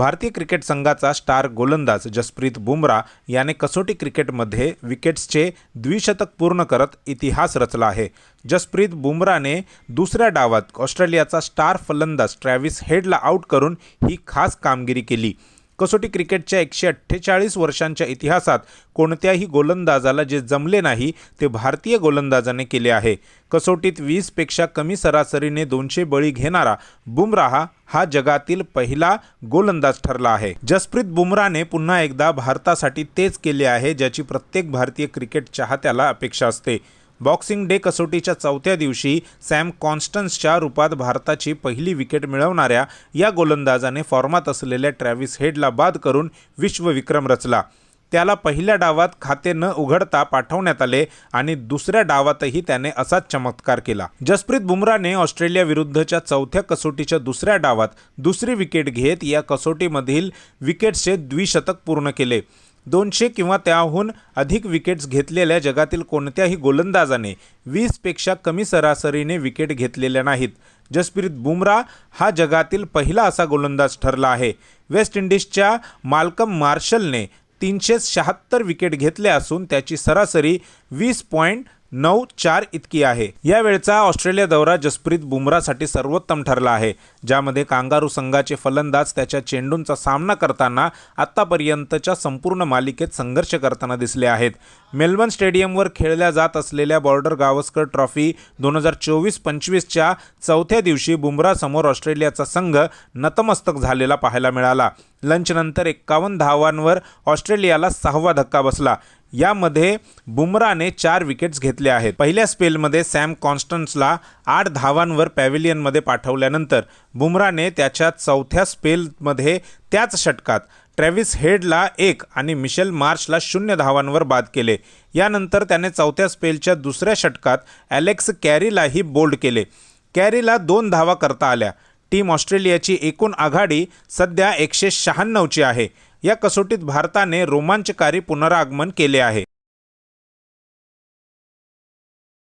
भारतीय क्रिकेट संघाचा स्टार गोलंदाज जसप्रीत बुमरा याने कसोटी क्रिकेटमध्ये विकेट्सचे द्विशतक पूर्ण करत इतिहास रचला आहे. जसप्रीत बुमराने दुसऱ्या डावात ऑस्ट्रेलियाचा स्टार फलंदाज ट्रॅव्हिस हेडला आऊट करून ही खास कामगिरी केली. कसोटी क्रिकेटच्या एकशे अठ्ठेचाळीस वर्षांच्या इतिहासात कोणत्याही गोलंदाजाला जे जमले नाही ते भारतीय गोलंदाजाने केले आहे. कसोटीत वीसपेक्षा कमी सरासरीने दोनशे बळी घेणारा बुमराह हा जगातील पहिला गोलंदाज ठरला आहे. जसप्रीत बुमराने पुन्हा एकदा भारतासाठी तेच केले आहे ज्याची प्रत्येक भारतीय क्रिकेट चाहत्याला अपेक्षा असते. बॉक्सिंग डे कसोटीच्या चौथ्या दिवशी सॅम कॉन्स्टन्सच्या रूपात भारताची पहिली विकेट मिळवणाऱ्या या गोलंदाजाने फॉर्मात असलेल्या ट्रॅव्हिस हेडला बाद करून विश्वविक्रम रचला. त्याला पहिल्या डावात खाते न उघडता पाठवण्यात आले आणि दुसऱ्या डावातही त्याने असाच चमत्कार केला. जसप्रीत बुमराने ऑस्ट्रेलियाविरुद्धच्या चौथ्या कसोटीच्या दुसऱ्या डावात दुसरी विकेट घेत या कसोटीमधील विकेट्सचे द्विशतक पूर्ण केले. दोनशे किंवा त्याहून अधिक विकेट्स घेतलेल्या जगातील कोणत्याही गोलंदाजाने वीसपेक्षा कमी सरासरीने विकेट घेतलेल्या नाहीत. जसप्रीत बुमरा हा जगातील पहिला असा गोलंदाज ठरला आहे. वेस्ट इंडिजच्या माल्कम मार्शलने तीनशे शहात्तर विकेट घेतल्या असून त्याची सरासरी वीस पॉईंट नऊ चार इतकी आहे. यावेळचा ऑस्ट्रेलिया दौरा जसप्रीत बुमरासाठी सर्वोत्तम ठरला आहे. ज्यामध्ये कांगारू संघाचे फलंदाज त्याच्या चेंडूंचा सामना करताना आत्तापर्यंतच्या संपूर्ण मालिकेत संघर्ष करताना दिसले आहेत. मेलबर्न स्टेडियमवर खेळल्या जात असलेल्या बॉर्डर गावस्कर ट्रॉफी दोन हजार चोवीस पंचवीसच्या चौथ्या दिवशी बुमरासमोर ऑस्ट्रेलियाचा संघ नतमस्तक झालेला पाहायला मिळाला. लंचनंतर एक्कावन्न धावांवर ऑस्ट्रेलियाला सहावा धक्का बसला. यामध्ये बुमराने चार विकेट्स घेतल्या आहेत. पहिल्या स्पेलमध्ये सॅम कॉन्स्टन्सला आठ धावांवर पॅव्हिलियनमध्ये पाठवल्यानंतर बुमराने त्याच्या चौथ्या स्पेलमध्ये त्याच षटकात ट्रॅव्हिस हेडला एक आणि मिशेल मार्चला शून्य धावांवर बाद केले. यानंतर त्याने चौथ्या स्पेलच्या दुसऱ्या षटकात ॲलेक्स कॅरीलाही बोल्ड केले. कॅरीला दोन धावा करता आल्या. टीम ऑस्ट्रेलियाची एकूण आघाडी सध्या एकशे शहाण्णवची आहे. या कसोटीत भारताने रोमांचकारी पुनरागमन केले आहे.